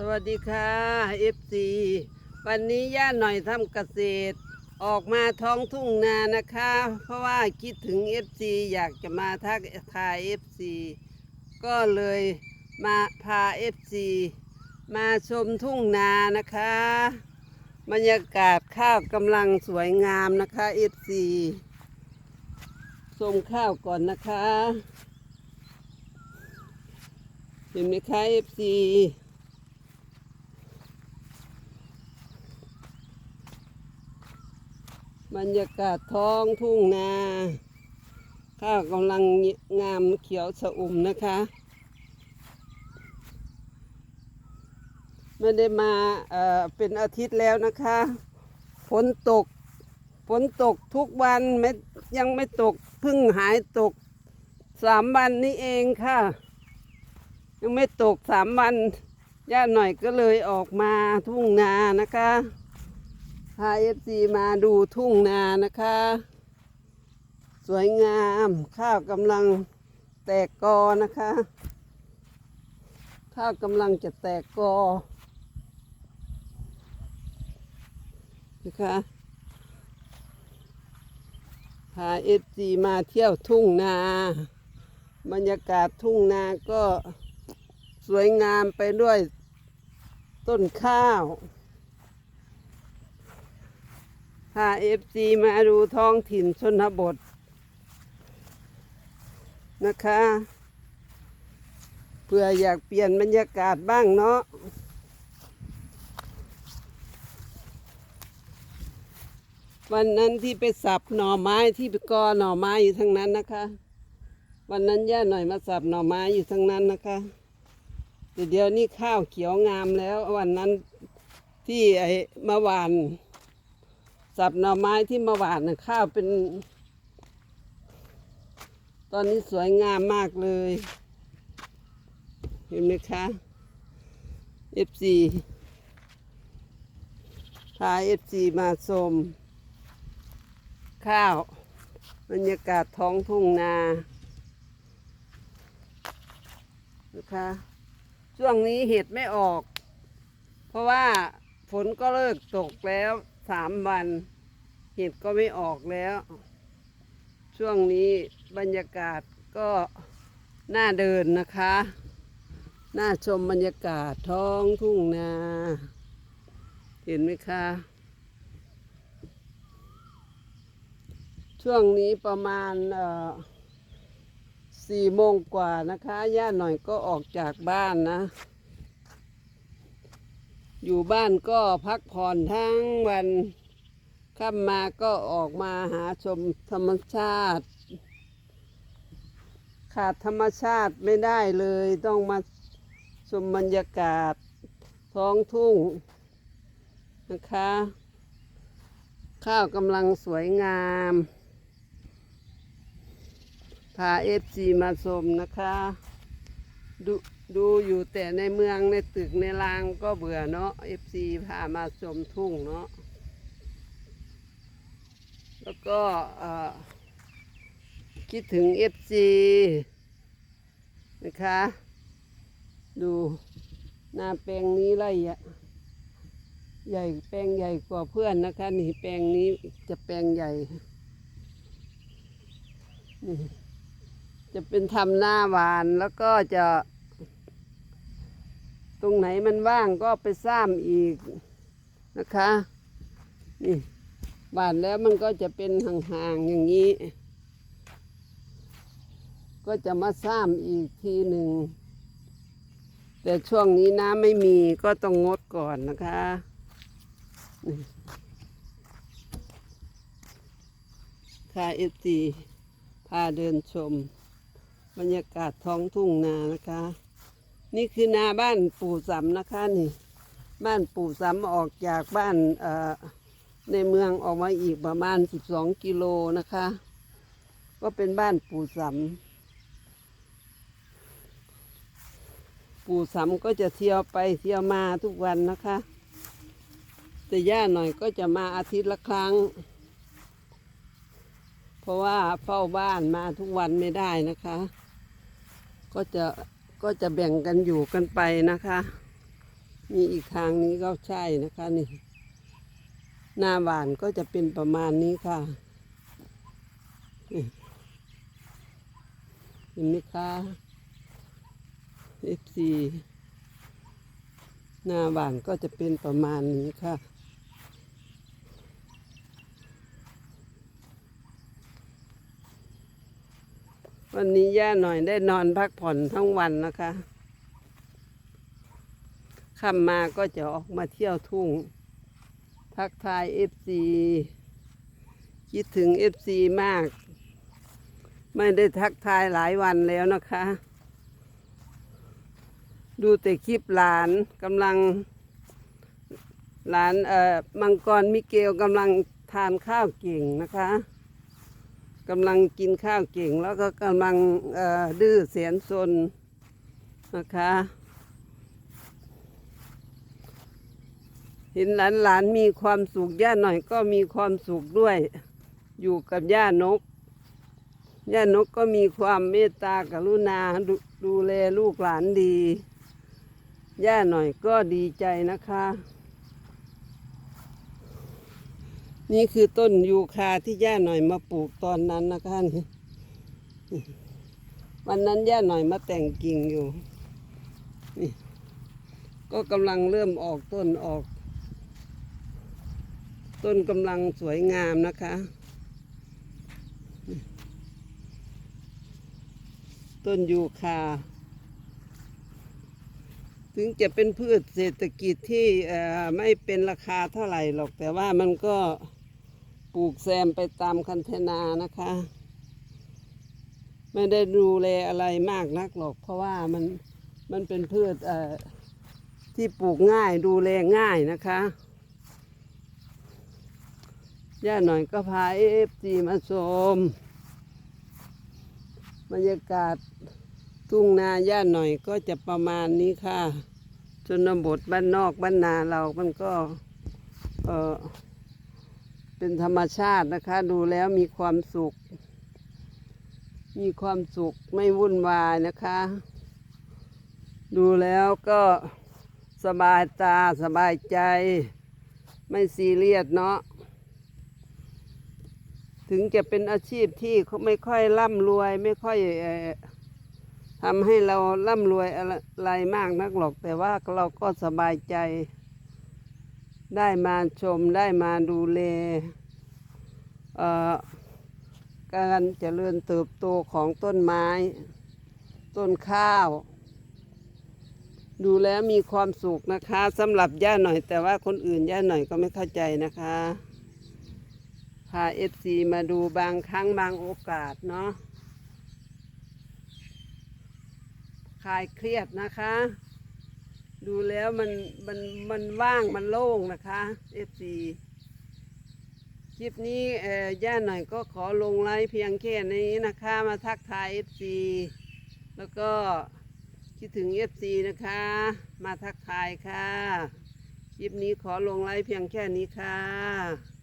สวัสดีค่ะ FC วันนี้ย่าหน่อยทำเกษตร ออกมาท้องทุ่งนานะคะ เพราะว่าคิดถึง FC อยากจะมาทักทาย FC ก็เลยมาพา FC มาชมทุ่งนานะคะ บรรยากาศข้าวกำลังสวยงามนะคะ FC ชมข้าวก่อนนะคะ เห็นไหมคะ FC บรรยากาศท้องทุ่งนา ข้าวกำลังงามเขียวสะอุ่มนะคะ ไม่ได้มาเอ่อเป็นอาทิตย์แล้วนะคะฝนตกฝนตกทุกวันไม่ยังไม่ตกเพิ่งหายตกสามวันนี้เองค่ะ ยังไม่ตกสามวันย่าหน่อยก็เลยออกมาทุ่งนานะคะ พาเอฟซีมาดูทุ่งนานะคะ สวยงามข้าวกำลังแตกกอนะคะ ข้าวกำลังจะแตกกอนะคะพาเอฟซีมาเที่ยวทุ่งนา บรรยากาศทุ่งนาก็สวยงามไปด้วยต้นข้าว พาเอฟซีมาดูท้องถิ่นชนบท นะคะเพื่ออยากเปลี่ยนบรรยากาศบ้างเนาะวันนั้นที่ไปสับหน่อไม้ที่ไปกอหน่อไม้อยู่ทั้งนั้นนะคะ วันนั้นย่าหน่อยมาสับหน่อไม้อยู่ทั้งนั้นนะคะแต่เดี๋ยวนี้ข้าวเขียวงามแล้ว วันนั้นที่ไอ้มาหวาน สับหน่อไม้ที่มาหวานนะข้าวเป็น ตอนนี้สวยงามมากเลย เห็นไหมคะ FC พา FC มาชมข้าว บรรยากาศท้องทุ่งนานะคะช่วงนี้เห็ดไม่ออก เพราะว่าฝนก็เลิกตกแล้ว สามวัน เห็ดก็ไม่ออกแล้ว ช่วงนี้บรรยากาศก็น่าเดินนะคะ น่าชมบรรยากาศท้องทุ่งนา เห็นไหมคะ ช่วงนี้ประมาณเอ่อสี่โมงกว่านะคะ ย่าหน่อยก็ออกจากบ้านนะ อยู่บ้านก็พักผ่อนทั้งวันค่ำมาก็ออกมาหาชมธรรมชาติ ขาดธรรมชาติไม่ได้เลยต้องมาชมบรรยากาศท้องทุ่งนะคะ ข้าวกำลังสวยงาม พาเอฟซีมาชมนะคะดู ดูอยู่แต่ในเมืองในตึกในรางก็เบื่อเนาะเอฟซีพามาชมทุ่งเนาะแล้วก็คิดถึงเอฟซีนะคะ ดูหน้าแปลงนี้ไรอะใหญ่แปลงใหญ่กว่าเพื่อนนะคะ นี่แปลงนี้จะแปลงใหญ่นี่จะเป็นทำหน้าหวานแล้วก็จะ ตรงไหนมันว่างก็ไปสร้างอีกนะคะ นี่หวานแล้วมันก็จะเป็นห่างๆอย่างนี้ ก็จะมาสร้างอีกทีหนึ่ง แต่ช่วงนี้น้ำไม่มีก็ต้องงดก่อนนะคะค่ะเอฟซีพาเดินชม บรรยากาศท้องทุ่งนานะคะ นี่คือนาบ้านปู่สำนะคะนี่ บ้านปู่สำออกจากบ้านในเมืองออกมาอีกประมาณ 12 กิโลนะคะ ก็เป็นบ้านปู่สำปู่สำก็จะเที่ยวไปเที่ยวมาทุกวันนะคะ แต่ย่าหน่อยก็จะมาอาทิตย์ละครั้ง เพราะว่าเฝ้าบ้านมาทุกวันไม่ได้นะคะ ก็จะ ก็จะแบ่งกันอยู่กันไปนะคะ มีอีกทางนี้ก็ใช่นะคะนี่ หน้าหวานก็จะเป็นประมาณนี้ค่ะนี่เห็นไหมคะ FC หน้าหวานก็จะเป็นประมาณนี้ค่ะ วันนี้ย่าหน่อยได้นอนพักผ่อนทั้งวันนะคะค่ำมาก็จะออกมาเที่ยวทุ่ง ทักทายเอฟซีคิดถึงเอฟซีมาก ไม่ได้ทักทายหลายวันแล้วนะคะ ดูแต่คลิปหลานกำลัง หลานเอ่อมังกรมิเกลกำลังทานข้าวเก่งนะคะ กำลังกินข้าวเก่งแล้วก็กำลังดื้อเสียนซนนะคะ เห็นหลานหลานๆมีความสุขย่าหน่อยก็มีความสุขด้วย อยู่กับย่านก ย่านกก็มีความเมตตากรุณาดดูแลลูกหลานดี ย่าหน่อยก็ดีใจนะคะ นี่คือต้นยูคาที่ย่าหน่อยมาปลูกตอนนั้นนะคะนี่วันนั้นย่าหน่อยมาแต่งกิ่งอยู่นี่ก็กำลังเริ่มออกต้นออก ต้นกำลังสวยงามนะคะ ต้นยูคา ถึงจะเป็นพืชเศรษฐกิจที่ไม่เป็นราคาเท่าไหร่หรอกแต่ว่ามันก็ ลูกแซมไปตามคันเทนานะคะ ไม่ได้ดูแลอะไรมากนักหรอก เพราะว่ามันมันเป็นพืชเอ่อที่ปลูกง่ายดูแลง่ายนะคะย่าหน่อยก็พาเอฟซีมาชมบรรยากาศทุ่งนาย่าหน่อยก็จะประมาณนี้ค่ะชนบทบ้านนอกบ้านนาเรามันก็ เออ เป็นธรรมชาตินะคะ ดูแล้วมีความสุข มีความสุขไม่วุ่นวายนะคะ ดูแล้วก็สบายตาสบายใจ ไม่ซีเรียสเนาะถึงจะเป็นอาชีพที่ไม่ค่อยร่ำรวย ไม่ค่อยทำให้เราร่ำรวยอะไรมากนักหรอก แต่ว่าเราก็สบายใจ ได้มาชมได้มาดูแลเอ่อการเจริญเติบโตของต้นไม้ ต้นข้าว ดูแล้วมีความสุขนะคะสำหรับย่าหน่อย แต่ว่าคนอื่นย่าหน่อยก็ไม่เข้าใจนะคะพาเอฟซีมาดูบางครั้งบางโอกาสเนาะคลายเครียดนะคะ ดูแล้วมันมันมันว่างมันโล่งนะคะ FC คลิปนี้ย่าหน่อยก็ขอลงไลฟ์เพียงแค่นี้นะคะมาทักทาย FC แล้วก็คิดถึง FC นะคะ มาทักทายค่ะ คลิปนี้ขอลงไลฟ์เพียงแค่นี้ค่ะ